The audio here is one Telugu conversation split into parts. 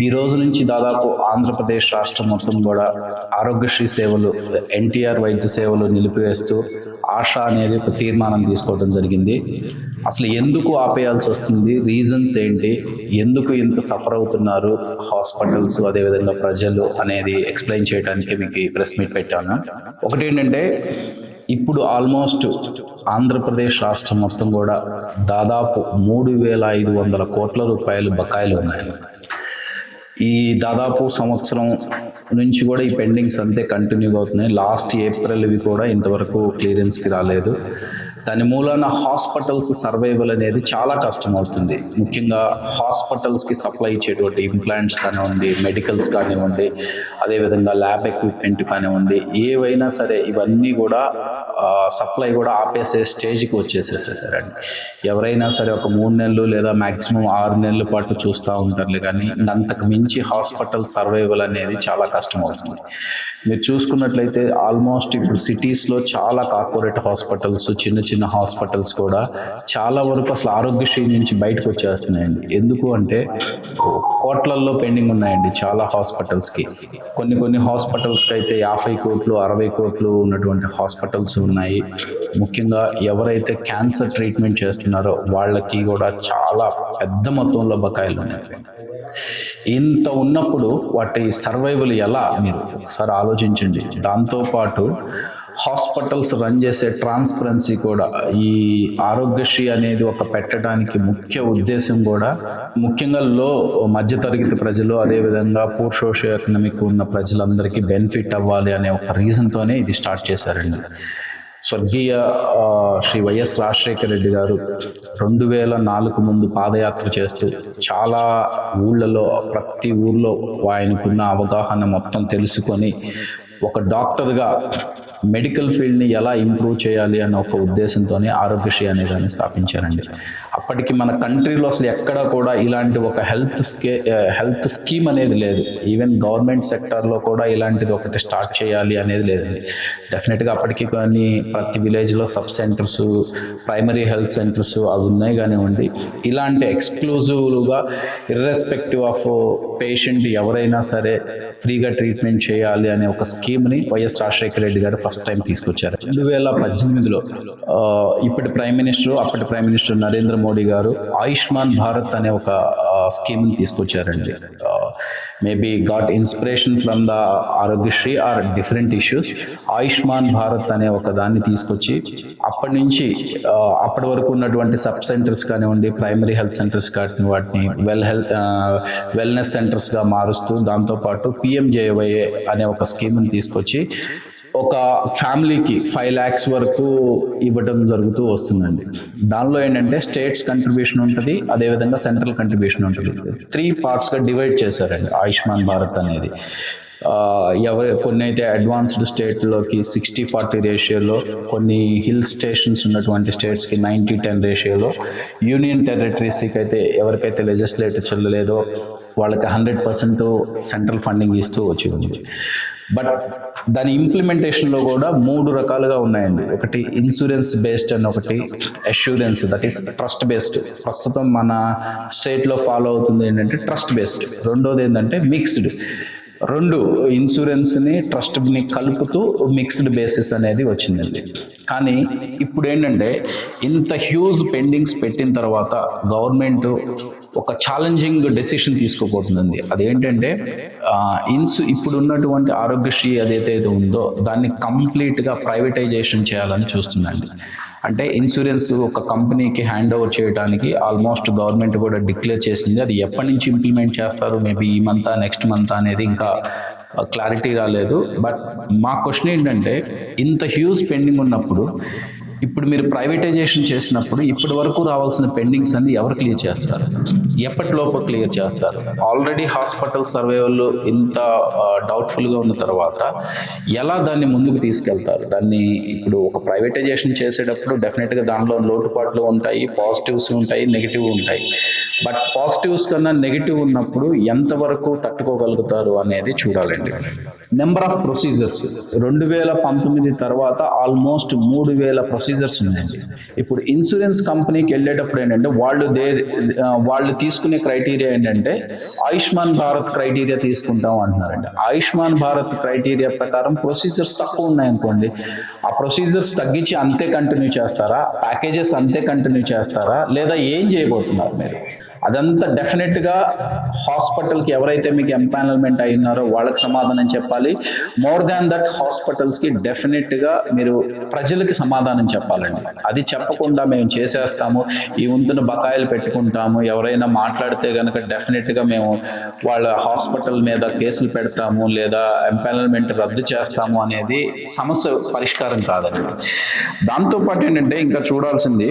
ఈ రోజు నుంచి దాదాపు ఆంధ్రప్రదేశ్ రాష్ట్రం మొత్తం కూడా ఆరోగ్యశ్రీ సేవలు ఎన్టీఆర్ వైద్య సేవలు నిలిపివేస్తూ ఆశ అనేది ఒక తీర్మానం తీసుకోవడం జరిగింది. అసలు ఎందుకు ఆపేయాల్సి వస్తుంది? రీజన్స్ ఏంటి? ఎందుకు ఇంత సఫర్ అవుతున్నారు? హాస్పిటల్స్ అదేవిధంగా ప్రజలు అనేది ఎక్స్ప్లెయిన్ చేయడానికి మీకు ఈ ప్రెస్ మీట్ పెట్టాను. ఒకటి ఏంటంటే ఇప్పుడు ఆల్మోస్ట్ ఆంధ్రప్రదేశ్ రాష్ట్రం మొత్తం కూడా దాదాపు మూడు వేల ఐదు వందల కోట్ల రూపాయలు బకాయిలు ఉన్నాయి. ఈ దాదాపు సంవత్సరం నుంచి కూడా ఈ పెండింగ్స్ అంతే కంటిన్యూ అవుతున్నాయి. లాస్ట్ ఏప్రిల్వి కూడా ఇంతవరకు క్లియరెన్స్కి రాలేదు. దాని మూలాన హాస్పిటల్స్ సర్వైవల్ అనేది చాలా కష్టం అవుతుంది ముఖ్యంగా హాస్పిటల్స్కి సప్లై ఇచ్చేటువంటి ఇంప్లాంట్స్ కానివ్వండి మెడికల్స్ కానివ్వండి అదేవిధంగా ల్యాబ్ ఎక్విప్మెంట్ కానివ్వండి ఏవైనా సరే ఇవన్నీ కూడా సప్లై కూడా ఆపేసే స్టేజ్కి వచ్చేసేసేసారండి. ఎవరైనా సరే ఒక మూడు నెలలు లేదా మాక్సిమం ఆరు నెలల పాటు చూస్తూ ఉంటారులే కానీ అంతకు మించి హాస్పిటల్ సర్వైవల్ అనేది చాలా కష్టం అవుతుంది మీరు చూసుకున్నట్లయితే ఆల్మోస్ట్ ఇప్పుడు సిటీస్లో చాలా కార్పొరేట్ హాస్పిటల్స్ చిన్న చిన్న హాస్పిటల్స్ కూడా చాలా వరకు అసలు ఆరోగ్యశ్రీ నుంచి బయటకు వచ్చేస్తున్నాయండి. ఎందుకు అంటే కోట్లల్లో పెండింగ్ ఉన్నాయండి చాలా హాస్పిటల్స్కి కొన్ని కొన్ని హాస్పిటల్స్కి అయితే యాభై కోట్లు అరవై కోట్లు ఉన్నటువంటి హాస్పిటల్స్ ఉన్నాయి. ముఖ్యంగా ఎవరైతే క్యాన్సర్ ట్రీట్మెంట్ చేస్తున్నారో వాళ్ళకి కూడా చాలా పెద్ద మొత్తంలో బకాయిలు ఉన్నాయి. ఇంత ఉన్నప్పుడు వాటి సర్వైవల్ ఎలా మీరు? ఒకసారి ఆలోచించండి. దాంతోపాటు హాస్పిటల్స్ రన్ చేసే ట్రాన్స్పరెన్సీ కూడా ఈ ఆరోగ్యశ్రీ అనేది ఒక పెట్టడానికి ముఖ్య ఉద్దేశం కూడా ముఖ్యంగా లో మధ్యతరగతి ప్రజలు అదేవిధంగా పూర్ సోషియో ఎకనామిక్ ఉన్న ప్రజలందరికీ బెనిఫిట్ అవ్వాలి అనే ఒక రీజన్తోనే ఇది స్టార్ట్ చేశారండి. స్వర్గీయ శ్రీ వైఎస్ రాజశేఖర రెడ్డి గారు రెండు వేల నాలుగు ముందు పాదయాత్ర చేస్తూ చాలా ఊళ్ళలో ప్రతి ఊర్లో ఆయనకున్న అవగాహన మొత్తం తెలుసుకొని ఒక డాక్టర్గా మెడికల్ ఫీల్డ్ని ఎలా ఇంప్రూవ్ చేయాలి అన్న ఒక ఉద్దేశంతోనే ఆరోగ్యశ్రీ అనే దాన్ని స్థాపించారండి. అప్పటికి మన కంట్రీలో అసలు ఎక్కడ కూడా ఇలాంటి ఒక హెల్త్ స్కే హెల్త్ స్కీమ్ అనేది లేదు. ఈవెన్ గవర్నమెంట్ సెక్టార్లో కూడా ఇలాంటిది ఒకటి స్టార్ట్ చేయాలి అనేది లేదండి డెఫినెట్గా అప్పటికి కానీ ప్రతి విలేజ్లో sub centres primary health centres అవి ఉన్నాయి కానివ్వండి. ఇలాంటి ఎక్స్క్లూజివ్గా ఇర్రెస్పెక్టివ్ ఆఫ్ పేషెంట్ ఎవరైనా సరే ఫ్రీగా ట్రీట్మెంట్ చేయాలి అనే ఒక స్కీమ్ని వైఎస్ రాజశేఖర రెడ్డి గారు ఫస్ట్ టైం తీసుకొచ్చారు. రెండు వేల పద్దెనిమిదిలో ఇప్పటి ప్రైమ్ మినిస్టర్ అప్పటి ప్రైమ్ మినిస్టర్ నరేంద్ర మోడీ గారు ఆయుష్మాన్ భారత్ అనే ఒక స్కీమ్ని తీసుకొచ్చారండి. Maybe got inspiration from the Aarogyasri or different issues. Ayushman Bharat అనే ఒక దాన్ని తీసుకొచ్చి అప్పటి నుంచి అప్పటి వరకు ఉన్నటువంటి సబ్ సెంటర్స్ కానివ్వండి ప్రైమరీ హెల్త్ సెంటర్స్ కానీ వాటిని వెల్ హెల్త్ వెల్నెస్ సెంటర్స్గా మారుస్తూ దాంతోపాటు పిఎంజేవైఏ అనే ఒక స్కీమ్ని తీసుకొచ్చి ఒక ఫ్యామిలీకి ఫైవ్ ల్యాక్స్ వరకు ఇవ్వడం జరుగుతూ వస్తుందండి. దానిలో ఏంటంటే స్టేట్స్ కంట్రిబ్యూషన్ ఉంటుంది అదేవిధంగా సెంట్రల్ కంట్రిబ్యూషన్ ఉంటుంది. త్రీ పార్ట్స్గా డివైడ్ చేశారండి ఆయుష్మాన్ భారత్ అనేది. ఎవరి ఎవరు కొన్ని అయితే అడ్వాన్స్డ్ స్టేట్లోకి సిక్స్టీ ఫార్టీ రేషియోలో కొన్ని హిల్ స్టేషన్స్ ఉన్నటువంటి స్టేట్స్కి నైంటీ టెన్ రేషియోలో యూనియన్ టెరిటరీస్కి అయితే ఎవరికైతే లెజిస్లేటర్ చెల్లలేదో వాళ్ళకి హండ్రెడ్ పర్సెంట్ సెంట్రల్ ఫండింగ్ ఇస్తూ వచ్చి ఉంది బట్ దాని ఇంప్లిమెంటేషన్లో కూడా మూడు రకాలుగా ఉన్నాయండి. ఒకటి ఇన్సూరెన్స్ బేస్డ్ అండ్ ఒకటి assurance that is trust based ప్రస్తుతం మన స్టేట్లో ఫాలో అవుతుంది ఏంటంటే ట్రస్ట్ బేస్డ్ రెండోది ఏంటంటే మిక్స్డ్ రెండు ఇన్సూరెన్స్ని ట్రస్ట్ని కలుపుతూ మిక్స్డ్ బేసిస్ అనేది వచ్చిందండి. కానీ ఇప్పుడు ఏంటంటే ఇంత హ్యూజ్ పెండింగ్స్ పెట్టిన తర్వాత గవర్నమెంట్ ఒక ఛాలెంజింగ్ డెసిషన్ తీసుకోబోతుందండి. అదేంటంటే ఇన్సు ఇప్పుడు ఉన్నటువంటి ఆరోగ్యశ్రీ అదైతే ఉందో దాన్ని కంప్లీట్గా ప్రైవేటైజేషన్ చేయాలని చూస్తుందండి అంటే ఇన్సూరెన్స్ ఒక కంపెనీకి హ్యాండ్ ఓవర్ చేయడానికి ఆల్మోస్ట్ గవర్నమెంట్ కూడా డిక్లేర్ చేసింది. అది ఎప్పటి నుంచి ఇంప్లిమెంట్ చేస్తారు? మేబీ ఈ మంత్ నెక్స్ట్ మంత్ అనేది ఇంకా క్లారిటీ రాలేదు. బట్ మా క్వశ్చన్ ఏంటంటే ఇంత హ్యూజ్ పెండింగ్ ఉన్నప్పుడు ఇప్పుడు మీరు ప్రైవేటైజేషన్ చేసినప్పుడు ఇప్పటి వరకు రావాల్సిన పెండింగ్స్ అన్ని ఎవరు క్లియర్ చేస్తారు? ఎప్పటిలోపు క్లియర్ చేస్తారు? ఆల్రెడీ హాస్పిటల్ సర్వేలు ఇంత డౌట్ఫుల్గా ఉన్న తర్వాత ఎలా దాన్ని ముందుకు తీసుకెళ్తారు? దాన్ని ఇప్పుడు ఒక ప్రైవేటైజేషన్ చేసేటప్పుడు డెఫినెట్గా దానిలో లోటుపాట్లు ఉంటాయి పాజిటివ్స్ ఉంటాయి నెగిటివ్ ఉంటాయి. బట్ పాజిటివ్స్ కన్నా నెగిటివ్ ఉన్నప్పుడు ఎంతవరకు తట్టుకోగలుగుతారు అనేది చూడాలండి. నెంబర్ ఆఫ్ ప్రొసీజర్స్ రెండు వేల పంతొమ్మిది తర్వాత ఆల్మోస్ట్ మూడు వేల ప్రొసీజర్స్ ఉన్నాయండి. ఇప్పుడు ఇన్సూరెన్స్ కంపెనీకి వెళ్ళేటప్పుడు ఏంటంటే వాళ్ళు దే వాళ్ళు తీసుకునే క్రైటీరియా ఏంటంటే ఆయుష్మాన్ భారత్ క్రైటీరియా తీసుకుంటాం అంటున్నారండి ఆయుష్మాన్ భారత్ క్రైటీరియా ప్రకారం ప్రొసీజర్స్ తక్కువ ఉన్నాయనుకోండి. ఆ ప్రొసీజర్స్ తగ్గించి అంతే కంటిన్యూ చేస్తారా? ప్యాకేజెస్ అంతే కంటిన్యూ చేస్తారా? లేదా ఏం చేయబోతున్నారు మీరు? అదంతా డెఫినెట్గా హాస్పిటల్కి ఎవరైతే మీకు ఎంపానల్మెంట్ అయినారో వాళ్ళకి సమాధానం చెప్పాలి. మోర్ దాన్ దట్ హాస్పిటల్స్కి డెఫినెట్గా మీరు ప్రజలకి సమాధానం చెప్పాలండి. అది చెప్పకుండా మేము చేసేస్తాము. ఈ వంతున బకాయిలు పెట్టుకుంటాము. ఎవరైనా మాట్లాడితే కనుక డెఫినెట్గా మేము వాళ్ళ హాస్పిటల్ మీద కేసులు పెడతాము లేదా ఎంపానల్మెంట్ రద్దు చేస్తాము అనేది సమస్య పరిష్కారం కాదండి. దాంతోపాటు ఏంటంటే ఇంకా చూడాల్సింది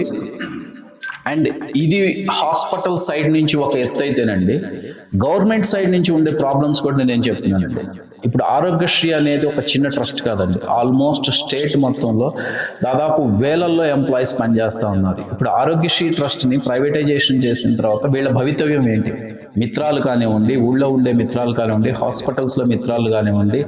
అండ్ ఇది హాస్పిటల్ సైడ్ నుంచి ఒక ఎత్తు అయితేనండి గవర్నమెంట్ సైడ్ నుంచి ఉండే ప్రాబ్లమ్స్ కూడా నేను చెప్తున్నాను ఇప్పుడు ఆరోగ్యశ్రీ అనేది ఒక చిన్న ట్రస్ట్ కాదండి. ఆల్మోస్ట్ స్టేట్ మొత్తంలో దాదాపు వేలల్లో ఎంప్లాయీస్ పనిచేస్తూ ఉన్నారు. ఇప్పుడు ఆరోగ్యశ్రీ ట్రస్ట్ని ప్రైవేటైజేషన్ చేసిన తర్వాత వీళ్ళ భవితవ్యం ఏంటి? మిత్రాలు కానివ్వండి ఊళ్ళో ఉండే మిత్రాలు కానివ్వండి హాస్పిటల్స్లో మిత్రాలు కానివ్వండి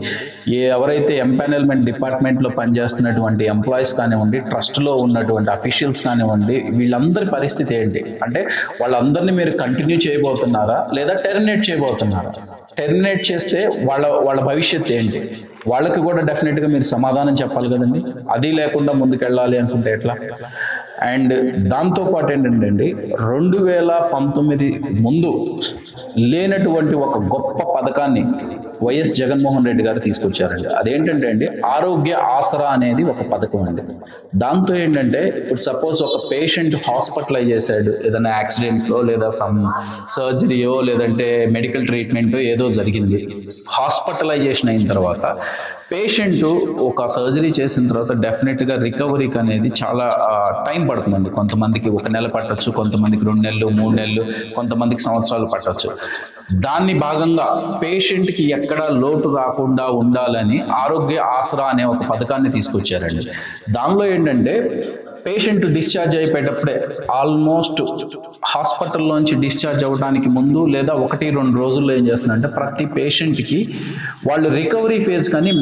ఏ ఎవరైతే ఎంపానల్మెంట్ డిపార్ట్మెంట్లో పనిచేస్తున్నటువంటి ఎంప్లాయీస్ కానివ్వండి ట్రస్ట్లో ఉన్నటువంటి అఫీషియల్స్ కానివ్వండి వీళ్ళందరి పరిస్థితి ఏంటి? అంటే వాళ్ళందరినీ మీరు కంటిన్యూ చేయబోతున్నారా లేదా టెర్మినేట్ చేయబోతున్నారా? టెర్మినేట్ చేస్తే వాళ్ళ వాళ్ళ భవిష్యత్తు ఏంటి? వాళ్ళకి కూడా డెఫినెట్గా మీరు సమాధానం చెప్పాలి కదండి. అది లేకుండా ముందుకెళ్ళాలి అనుకుంటే ఎట్లా? అండ్ దాంతోపాటు ఏంటంటే అండి రెండు వేల పంతొమ్మిది ముందు లేనటువంటి ఒక గొప్ప పథకాన్ని వైఎస్ జగన్మోహన్ రెడ్డి గారు తీసుకొచ్చారండి అదేంటంటే అండి ఆరోగ్య ఆసరా అనేది ఒక పథకం అండి. దాంతో ఏంటంటే ఇప్పుడు సపోజ్ ఒక పేషెంట్ హాస్పిటలైజ్ చేశాడు ఏదైనా యాక్సిడెంట్లో లేదా సమ్ సర్జరీయో లేదంటే మెడికల్ ట్రీట్మెంట్ ఏదో జరిగింది. హాస్పిటలైజేషన్ అయిన తర్వాత పేషెంట్ ఒక సర్జరీ చేసిన తర్వాత డెఫినెట్గా రికవరీకి అనేది చాలా టైం పడుతుందండి. కొంతమందికి ఒక నెల పట్టొచ్చు కొంతమందికి రెండు నెలలు మూడు నెలలు కొంతమందికి సంవత్సరాలు పట్టవచ్చు దాన్ని భాగంగా పేషెంట్కి ఎక్కడ లోటు రాకుండా ఉండాలని ఆరోగ్య ఆసరా అనే ఒక పథకాన్ని తీసుకొచ్చారండి. దానిలో ఏంటంటే పేషెంట్ డిశ్చార్జ్ అయిపోయేటప్పుడే ఆల్మోస్ట్ హాస్పిటల్లోంచి డిశ్చార్జ్ అవ్వడానికి ముందు లేదా ఒకటి రెండు రోజుల్లో ఏం చేస్తుందంటే ప్రతి పేషెంట్కి వాళ్ళు రికవరీ ఫేజ్ కానీ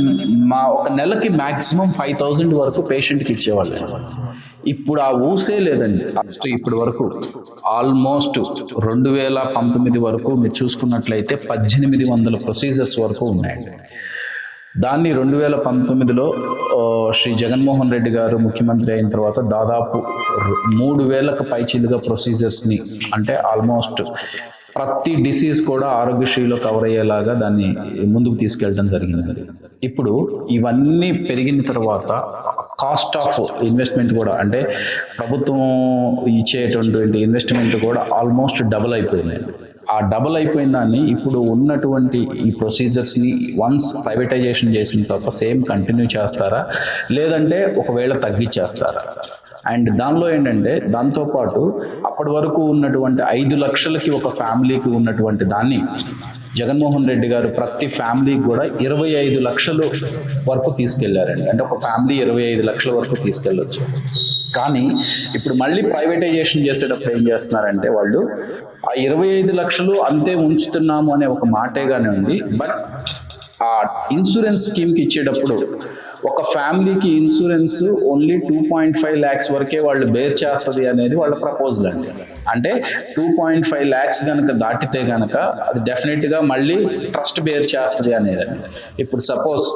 మా ఒక నెలకి మ్యాక్సిమం ఫైవ్ థౌజండ్ వరకు పేషెంట్కి ఇచ్చేవాళ్ళు. ఇప్పుడు ఆ ఊసే లేదండి. ఫస్ట్ ఇప్పటి వరకు ఆల్మోస్ట్ రెండు వేల పంతొమ్మిది వరకు మీరు చూసుకున్నట్లయితే పద్దెనిమిది వందల ప్రొసీజర్స్ వరకు ఉన్నాయండి. దాన్ని రెండు వేల పంతొమ్మిదిలో శ్రీ జగన్మోహన్ రెడ్డి గారు ముఖ్యమంత్రి అయిన తర్వాత దాదాపు మూడు వేలకు పైచీలుగా ప్రొసీజర్స్ని అంటే ఆల్మోస్ట్ ప్రతి డిసీజ్ కూడా ఆరోగ్యశ్రీలో కవర్ అయ్యేలాగా దాన్ని ముందుకు తీసుకెళ్ళడం జరిగింది. ఇప్పుడు ఇవన్నీ పెరిగిన తర్వాత కాస్ట్ ఆఫ్ ఇన్వెస్ట్మెంట్ కూడా అంటే ప్రభుత్వం ఇచ్చేటటువంటి ఇన్వెస్ట్మెంట్ కూడా ఆల్మోస్ట్ డబుల్ అయిపోయినాయి ఆ డబుల్ అయిపోయిన దాన్ని ఇప్పుడు ఉన్నటువంటి ఈ ప్రొసీజర్స్ని వన్స్ ప్రైవేటైజేషన్ చేసిన తర్వాత సేమ్ కంటిన్యూ చేస్తారా? లేదంటే ఒకవేళ తగ్గించేస్తారా? అండ్ దానిలో ఏంటంటే దాంతోపాటు అప్పటి వరకు ఉన్నటువంటి ఐదు లక్షలకి ఒక ఫ్యామిలీకి ఉన్నటువంటి దాన్ని జగన్మోహన్ రెడ్డి గారు ప్రతి ఫ్యామిలీకి కూడా ఇరవై ఐదు లక్షలు వరకు తీసుకెళ్ళారండి. అంటే ఒక ఫ్యామిలీ ఇరవై ఐదు లక్షల వరకు తీసుకెళ్ళొచ్చు. కానీ ఇప్పుడు మళ్ళీ ప్రైవేటైజేషన్ చేసేటప్పుడు ఏం చేస్తున్నారంటే వాళ్ళు ఆ ఇరవై ఐదు లక్షలు అంతే ఉంచుతున్నాము అనే ఒక మాటేగానే ఉంది. బట్ ఆ ఇన్సూరెన్స్ స్కీమ్కి ఇచ్చేటప్పుడు ఒక ఫ్యామిలీకి insurance only two point five lakhs వరకే వాళ్ళు బేర్ చేస్తుంది అనేది వాళ్ళ ప్రపోజల్ అండి. అంటే టూ పాయింట్ ఫైవ్ ల్యాక్స్ కనుక దాటితే కనుక అది డెఫినెట్గా మళ్ళీ ట్రస్ట్ బేర్ చేస్తుంది అనేది. ఇప్పుడు సపోజ్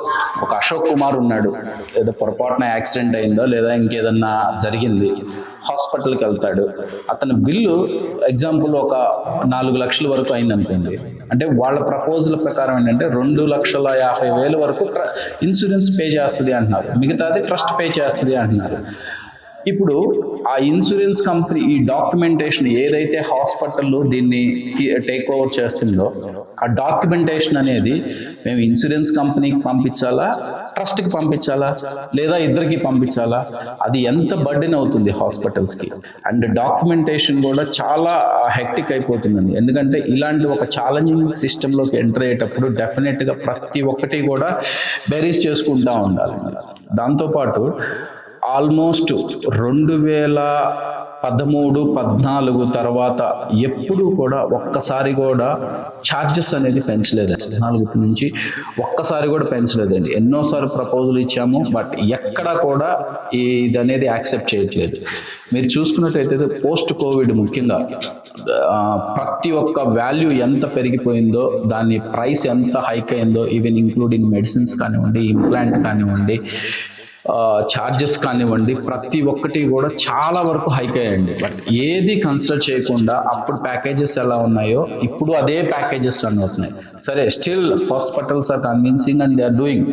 ఒక అశోక్ కుమార్ ఉన్నాడు. ఏదో పొరపాటున యాక్సిడెంట్ అయిందో లేదా ఇంకేదన్నా జరిగింది. హాస్పిటల్కి వెళ్తాడు. అతని బిల్లు ఎగ్జాంపుల్ ఒక నాలుగు లక్షల వరకు అయిందనుకోండి. అంటే వాళ్ళ ప్రపోజల్ ప్రకారం ఏంటంటే రెండు లక్షల యాభై వేల వరకు ఇన్సూరెన్స్ పే చేస్తుంది అంటున్నారు. మిగతాది ట్రస్ట్ పే చేస్తుంది అంటున్నారు. ఇప్పుడు ఆ ఇన్సూరెన్స్ కంపెనీ ఈ డాక్యుమెంటేషన్ ఏదైతే హాస్పిటల్లో దీన్ని టేక్ ఓవర్ చేస్తుందో ఆ డాక్యుమెంటేషన్ అనేది మేము ఇన్సూరెన్స్ కంపెనీకి పంపించాలా ట్రస్ట్కి పంపించాలా లేదా ఇద్దరికి పంపించాలా? అది ఎంత బర్డెన్ అవుతుంది హాస్పిటల్స్కి అండ్ డాక్యుమెంటేషన్ కూడా చాలా హెక్టిక్ అయిపోతుందండి. ఎందుకంటే ఇలాంటి ఒక ఛాలెంజింగ్ సిస్టంలోకి ఎంటర్ అయ్యేటప్పుడు డెఫినెట్గా ప్రతి ఒక్కటి కూడా బెరీస్ చేసుకుంటూ ఉండాలి. దాంతోపాటు ఆల్మోస్ట్ రెండు వేల పదమూడు పద్నాలుగు తర్వాత ఎప్పుడు కూడా ఒక్కసారి కూడా ఛార్జెస్ అనేది పెంచలేదండి. పద్నాలుగు నుంచి ఒక్కసారి కూడా పెంచలేదండి. ఎన్నోసార్లు ప్రపోజల్ ఇచ్చాము బట్ ఎక్కడ కూడా ఇది అనేది యాక్సెప్ట్ చేయట్లేదు. మీరు చూసుకున్నట్టయితే పోస్ట్ కోవిడ్ ముఖ్యంగా ప్రతి ఒక్క వాల్యూ ఎంత పెరిగిపోయిందో దాని ప్రైస్ ఎంత హైక్ అయిందో ఈవెన్ ఇంక్లూడింగ్ మెడిసిన్స్ కానివ్వండి ఇంప్లాంట్ కానివ్వండి ఛార్జెస్ కానివ్వండి ప్రతి ఒక్కటి కూడా చాలా వరకు హైక్ అయ్యండి బట్ ఏది కన్సిడర్ చేయకుండా అప్పుడు ప్యాకేజెస్ ఎలా ఉన్నాయో ఇప్పుడు అదే ప్యాకేజెస్ రన్ అవుతున్నాయి. సరే still hospitals are convincing and they are doing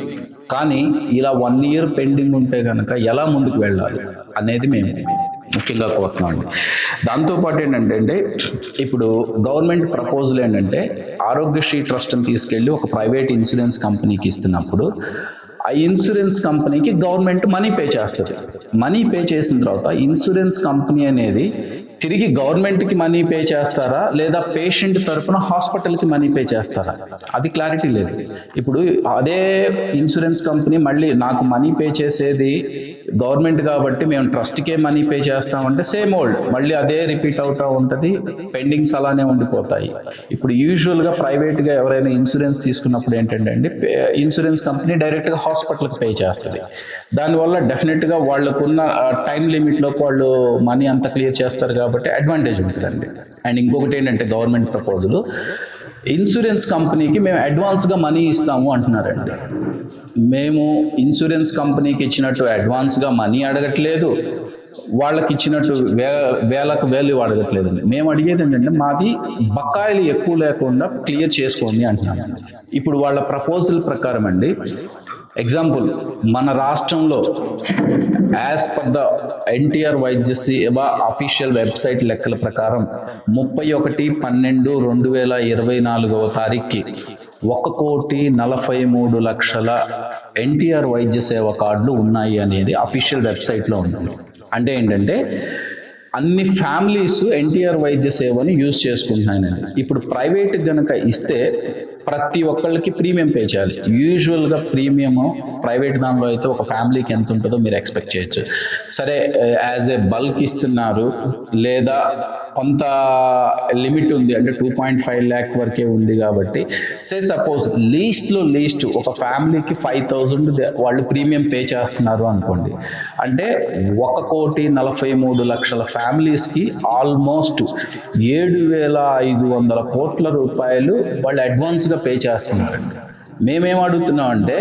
కానీ ఇలా వన్ ఇయర్ పెండింగ్ ఉంటే కనుక ఎలా ముందుకు వెళ్ళాలి అనేది మేము ముఖ్యంగా కోరుతున్నామండి దాంతోపాటు ఏంటంటే ఇప్పుడు గవర్నమెంట్ ప్రపోజల్ ఏంటంటే ఆరోగ్యశ్రీ ట్రస్ట్ని తీసుకెళ్ళి ఒక ప్రైవేట్ ఇన్సూరెన్స్ కంపెనీకి ఇస్తున్నప్పుడు ఆ ఇన్సూరెన్స్ కంపెనీకి గవర్నమెంట్ మనీ పే చేస్తుంది. మనీ పే చేసిన తర్వాత ఇన్సూరెన్స్ కంపెనీ అనేది తిరిగి గవర్నమెంట్కి మనీ పే చేస్తారా? లేదా పేషెంట్ తరపున హాస్పిటల్కి మనీ పే చేస్తారా? అది క్లారిటీ లేదు. ఇప్పుడు అదే ఇన్సూరెన్స్ కంపెనీ మళ్ళీ నాకు మనీ పే చేసేది గవర్నమెంట్ కాబట్టి మేము ట్రస్ట్కే మనీ పే చేస్తామంటే సేమ్ ఓల్డ్. మళ్ళీ అదే రిపీట్ అవుతూ ఉంటుంది. పెండింగ్స్ అలానే ఉండిపోతాయి. ఇప్పుడు యూజువల్గా ప్రైవేట్గా ఎవరైనా ఇన్సూరెన్స్ తీసుకున్నప్పుడు ఏంటంటే అండి ఇన్సూరెన్స్ కంపెనీ డైరెక్ట్గా హాస్పిటల్కి పే చేస్తుంది. దానివల్ల డెఫినెట్గా వాళ్ళకున్న టైం లిమిట్లోకి వాళ్ళు మనీ అంత క్లియర్ చేస్తారు కాబట్టి అడ్వాంటేజ్ ఉంటుందండి. అండ్ ఇంకొకటి ఏంటంటే గవర్నమెంట్ ప్రపోజల్ ఇన్సూరెన్స్ కంపెనీకి మేము అడ్వాన్స్గా మనీ ఇస్తాము అంటున్నారండి. మేము ఇన్సూరెన్స్ కంపెనీకి ఇచ్చినట్టు అడ్వాన్స్గా మనీ అడగట్లేదు. వాళ్ళకి ఇచ్చినట్టు వే వేలకు వేలు అడగట్లేదండి. మేము అడిగేది ఏంటంటే మాది బకాయిలు ఎక్కువ లేకుండా క్లియర్ చేసుకోండి అంటున్నాను ఇప్పుడు వాళ్ళ ప్రపోజల్ ప్రకారం అండి ఎగ్జాంపుల్ మన రాష్ట్రంలో యాజ్ పర్ ద ఎన్టీఆర్ వైద్య సేవ అఫీషియల్ వెబ్సైట్ లెక్కల ప్రకారం ముప్పై ఒకటి పన్నెండు రెండు వేల ఇరవై నాలుగవ తారీఖుకి ఒక కోటి నలభై మూడు లక్షల ఎన్టీఆర్ వైద్య సేవ కార్డులు ఉన్నాయి అనేది అఫీషియల్ వెబ్సైట్లో ఉంటుంది అంటే ఏంటంటే అన్ని ఫ్యామిలీస్ ఎన్టీఆర్ వైద్య సేవని యూజ్ చేసుకుంటున్నాయండి ఇప్పుడు ప్రైవేట్ కనుక ఇస్తే ప్రతి ఒక్కళ్ళకి ప్రీమియం పే చేయాలి. యూజువల్గా ప్రీమియం ప్రైవేట్ దానిలో అయితే ఒక ఫ్యామిలీకి ఎంత ఉంటుందో మీరు ఎక్స్పెక్ట్ చేయొచ్చు. సరే యాజ్ ఏ బల్క్ ఇస్తున్నారు లేదా కొంత లిమిట్ ఉంది అంటే టూ పాయింట్ ఫైవ్ ల్యాక్ వరకే ఉంది కాబట్టి సే సపోజ్ లీస్ట్లో లీస్ట్ ఒక ఫ్యామిలీకి ఫైవ్ థౌజండ్ వాళ్ళు ప్రీమియం పే చేస్తున్నారు అనుకోండి. అంటే ఒక కోటి నలభై మూడు లక్షల ఫ్యామిలీస్కి ఆల్మోస్ట్ ఏడు వేల ఐదు వందల కోట్ల రూపాయలు వాళ్ళు అడ్వాన్స్గా పే చేస్తున్నారండి మేమేం అడుగుతున్నాం అంటే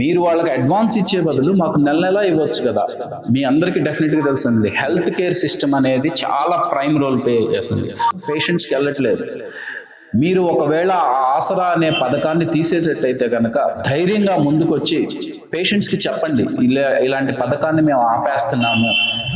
మీరు వాళ్ళకి అడ్వాన్స్ ఇచ్చే బదులు మాకు నెల నెల ఇవ్వచ్చు కదా. మీ అందరికీ డెఫినెట్గా తెలుస్తుంది హెల్త్ కేర్ సిస్టమ్ అనేది చాలా ప్రైమ్ రోల్ పే చేస్తుంది. పేషెంట్స్కి వెళ్ళట్లేదు. మీరు ఒకవేళ ఆ ఆసరా అనే పథకాన్ని తీసేటట్టయితే కనుక ధైర్యంగా ముందుకొచ్చి పేషెంట్స్కి చెప్పండి. ఇలా ఇలాంటి పథకాన్ని మేము ఆపేస్తున్నాము.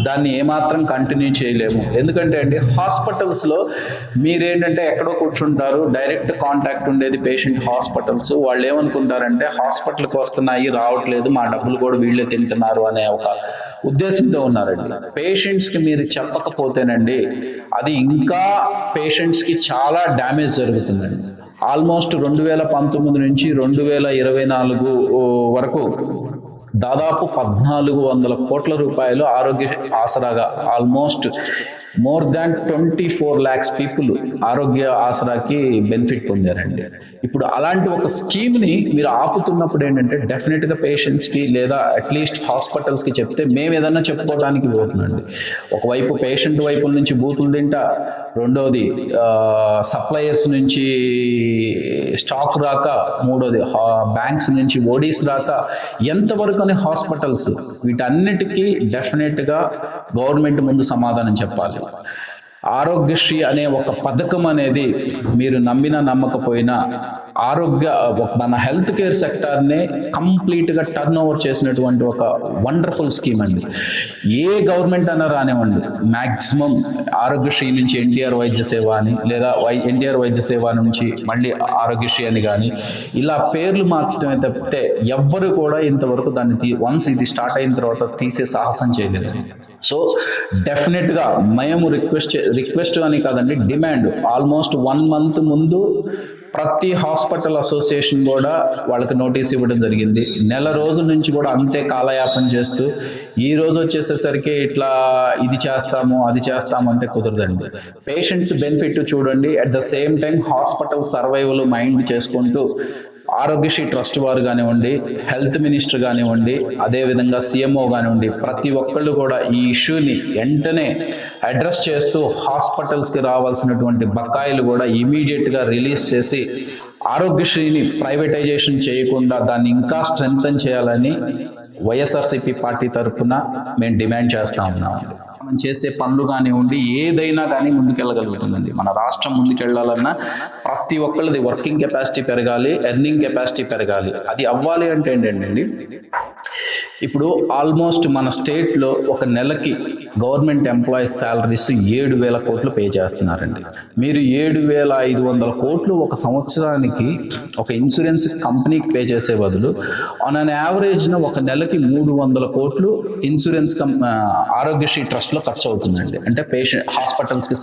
దాన్ని ఏమాత్రం కంటిన్యూ చేయలేము. ఎందుకంటే అండి హాస్పిటల్స్లో మీరేంటంటే ఎక్కడో కూర్చుంటారు డైరెక్ట్ కాంటాక్ట్ ఉండేది పేషెంట్ హాస్పిటల్స్. వాళ్ళు ఏమనుకుంటారంటే హాస్పిటల్కి వస్తున్నాయి రావట్లేదు మా డబ్బులు కూడా వీళ్ళే తింటున్నారు అనే ఒక ఉద్దేశంతో ఉన్నారండి. పేషెంట్స్కి మీరు చెప్పకపోతేనండి అది ఇంకా పేషెంట్స్కి చాలా డ్యామేజ్ జరుగుతుందండి. ఆల్మోస్ట్ రెండు వేల పంతొమ్మిది నుంచి రెండు వేల ఇరవై నాలుగు వరకు దాదాపు పద్నాలుగు వందల కోట్ల రూపాయలు ఆరోగ్య ఆసరాగా almost more than twenty four lakhs people ఆరోగ్య ఆసరాకి బెనిఫిట్ పొందారండి. ఇప్పుడు అలాంటి ఒక స్కీమ్ని మీరు ఆపుతున్నప్పుడు ఏంటంటే డెఫినెట్గా పేషెంట్స్కి లేదా అట్లీస్ట్ హాస్పిటల్స్కి చెప్తే మేము ఏదన్నా చెప్పుకోవడానికి పోతుందండి ఒకవైపు పేషెంట్ వైపు నుంచి బూతులు తింటా రెండోది సప్లయర్స్ నుంచి స్టాక్ రాక మూడోది బ్యాంక్స్ నుంచి ఓడీస్ రాక ఎంతవరకు అని హాస్పిటల్స్ వీటన్నిటికీ డెఫినెట్గా గవర్నమెంట్ ముందు సమాధానం చెప్పాలి. ఆరోగ్యశ్రీ అనే ఒక పథకం అనేది మీరు నమ్మినా నమ్మకపోయినా ఆరోగ్య మన హెల్త్ కేర్ సెక్టార్నే కంప్లీట్గా టర్న్ ఓవర్ చేసినటువంటి ఒక వండర్ఫుల్ స్కీమ్ అండి. ఏ గవర్నమెంట్ అన్నా రానివ్వండి. మ్యాక్సిమం ఆరోగ్యశ్రీ నుంచి ఎన్టీఆర్ వైద్య సేవ అని లేదా వై ఎన్టీఆర్ వైద్య సేవ నుంచి మళ్ళీ ఆరోగ్యశ్రీ అని కానీ ఇలా పేర్లు మార్చడం తప్పితే ఎవ్వరు కూడా ఇంతవరకు దాన్ని వన్స్ ఇది స్టార్ట్ అయిన తర్వాత తీసే సాహసం చేయలేదు. సో డెఫినెట్గా మేము రిక్వెస్ట్ రిక్వెస్ట్ అని కాదండి డిమాండ్ ఆల్మోస్ట్ వన్ మంత్ ముందు ప్రతి హాస్పిటల్ అసోసియేషన్ కూడా వాళ్ళకి నోటీస్ ఇవ్వడం జరిగింది. నెల రోజుల నుంచి కూడా అంతే కాలయాపన చేస్తూ ఈ రోజు వచ్చేసేసరికి ఇట్లా ఇది చేస్తాము అది చేస్తాము అంటే కుదరదండి. పేషెంట్స్ బెనిఫిట్ చూడండి at the same time hospital survival mind చేసుకుంటూ ఆరోగ్యశ్రీ ట్రస్ట్ వారు కానివ్వండి హెల్త్ మినిస్టర్ కానివ్వండి అదేవిధంగా సీఎంఓ కానివ్వండి ప్రతి ఒక్కళ్ళు కూడా ఈ ఇష్యూని వెంటనే అడ్రస్ చేస్తూ హాస్పిటల్స్కి రావాల్సినటువంటి బకాయిలు కూడా ఇమీడియట్గా రిలీజ్ చేసి ఆరోగ్యశ్రీని ప్రైవేటైజేషన్ చేయకుండా దాన్ని ఇంకా స్ట్రెంగ్తన్ చేయాలని వైఎస్ఆర్సీపీ పార్టీ తరఫున మేము డిమాండ్ చేస్తా ఉన్నాం. మనం చేసే పనులు కానివ్వండి ఏదైనా కానీ ముందుకెళ్ళగలుగుతుందండి. మన రాష్ట్రం ముందుకెళ్ళాలన్నా ప్రతి ఒక్కళ్ళది వర్కింగ్ కెపాసిటీ పెరగాలి ఎర్నింగ్ కెపాసిటీ పెరగాలి. అది అవ్వాలి అంటే ఏంటండి? ఇప్పుడు ఆల్మోస్ట్ మన స్టేట్లో ఒక నెలకి గవర్నమెంట్ ఎంప్లాయీస్ శాలరీస్ ఏడు వేల కోట్లు పే చేస్తున్నారండి. మీరు ఏడు వేల ఐదు వందల కోట్లు ఒక సంవత్సరానికి ఒక ఇన్సూరెన్స్ కంపెనీకి పే చేసే బదులు ఆన్ అన్ యావరేజ్న ఒక నెలకి మూడు వందల కోట్లు ఇన్సూరెన్స్ కం ఆరోగ్యశ్రీ ట్రస్ట్ లో ఖర్చు అవుతుందండి అంటే పేషెంట్ హాస్పిటల్స్కి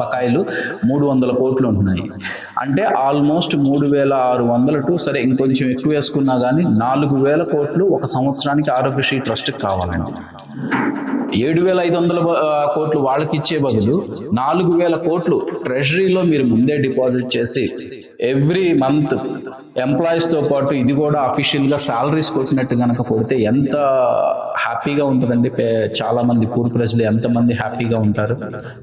బకాయిలు మూడు వందల కోట్లు ఉంటున్నాయి. అంటే ఆల్మోస్ట్ మూడు వేల ఆరు వందల టు సరే ఇంకొంచెం ఎక్కువ వేసుకున్నా కానీ నాలుగు వేల కోట్లు ఒక సంవత్సరానికి ఆరోగ్యశ్రీ ట్రస్ట్కి కావాలండి. ఏడు వేల ఐదు వందల కోట్లు వాళ్ళకి ఇచ్చే బదులు నాలుగు వేల కోట్లు ట్రెజరీలో మీరు ముందే డిపాజిట్ చేసి ఎవ్రీ మంత్ ఎంప్లాయీస్తో పాటు ఇది కూడా అఫీషియల్గా శాలరీస్ కొట్టినట్టు కనుక కొడితే ఎంత హ్యాపీగా ఉంటుందండి. పే- చాలా మంది పూర్ ప్రజలు ఎంతమంది హ్యాపీగా ఉంటారు?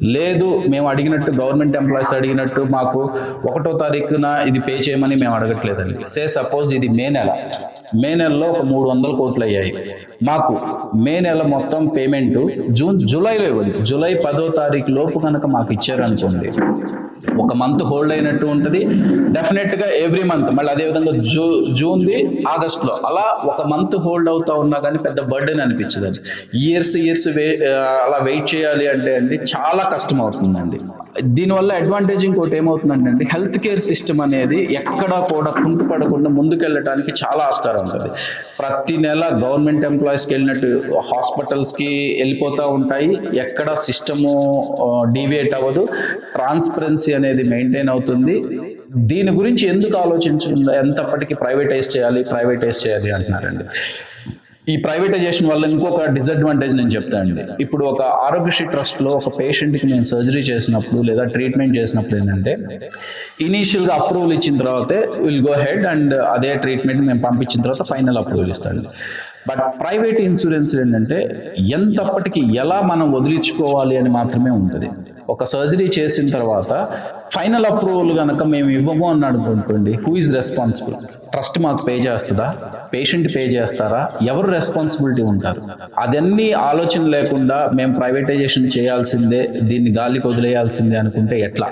లేదు మేము అడిగినట్టు గవర్నమెంట్ ఎంప్లాయీస్ అడిగినట్టు మాకు ఒకటో తారీఖున ఇది పే చేయమని మేము అడగట్లేదండి. సే సపోజ్ ఇది మే నెల. మే నెలలో ఒక మూడు వందల కోట్లు అయ్యాయి. మాకు మే నెల మొత్తం పేమెంట్ జూన్ జూలైలో ఇవ్వండి. జూలై పదో తారీఖు లోపు కనుక మాకు ఇచ్చారనుకోండి ఒక మంత్ హోల్డ్ అయినట్టు ఉంటుంది. డెఫినెట్గా ఎవ్రీ మంత్ మళ్ళీ అదేవిధంగా జూ జూన్ది ఆగస్ట్లో. అలా ఒక మంత్ హోల్డ్ అవుతా ఉన్నా కానీ పెద్ద బర్డెన్ అనిపించదు అది ఇయర్స్ ఇయర్స్ వే అలా వెయిట్ చేయాలి అంటే అండి చాలా కష్టం అవుతుందండి దీనివల్ల అడ్వాంటేజ్ ఇంకోటి ఏమవుతుందంటే అండి హెల్త్ కేర్ సిస్టమ్ అనేది ఎక్కడా కూడా కుంటుపడకుండా ముందుకెళ్ళటానికి చాలా ఆస్కారం ఉంటుంది. ప్రతి నెల గవర్నమెంట్ ఎంప్లాయీస్కి వెళ్ళినట్టు హాస్పిటల్స్కి వెళ్ళిపోతూ ఉంటాయి. ఎక్కడ సిస్టము డీవియేట్ అవ్వదు. ట్రాన్స్పరెన్సీ అనేది మెయింటైన్ అవుతుంది. దీని గురించి ఎందుకు ఆలోచించకుండా ఎంతప్పటికీ ప్రైవేటైజ్ చేయాలి ప్రైవేటైజ్ చేయాలి అంటున్నారండి. ఈ ప్రైవేటైజేషన్ వల్ల ఇంకొక డిసడ్వాంటేజ్ నేను చెప్తానండి ఇప్పుడు ఒక ఆరోగ్యశ్రీ ట్రస్ట్లో ఒక పేషెంట్కి నేను సర్జరీ చేసినప్పుడు లేదా ట్రీట్మెంట్ చేసినప్పుడు ఏంటంటే ఇనీషియల్గా అప్రూవల్ ఇచ్చిన తర్వాతే విల్ గో హెడ్ అండ్ అదే ట్రీట్మెంట్ మేము పంపించిన తర్వాత ఫైనల్ అప్రూవల్ ఇస్తాడు. బట్ ప్రైవేట్ ఇన్సూరెన్స్ ఏంటంటే ఎంతప్పటికి ఎలా మనం వదిలించుకోవాలి అని మాత్రమే ఉంటుంది. ఒక సర్జరీ చేసిన తర్వాత ఫైనల్ అప్రూవల్ కనుక మేము ఇవ్వము అని అనుకుంటుంది హూ ఇస్ రెస్పాన్సిబుల్ ట్రస్ట్ మాకు పే చేస్తుందా? పేషెంట్ పే చేస్తారా? ఎవరు రెస్పాన్సిబిలిటీ ఉంటారు? అదన్నీ ఆలోచన లేకుండా మేము ప్రైవేటైజేషన్ చేయాల్సిందే దీన్ని గాలికి వదిలేయాల్సిందే అనుకుంటే ఎట్లా?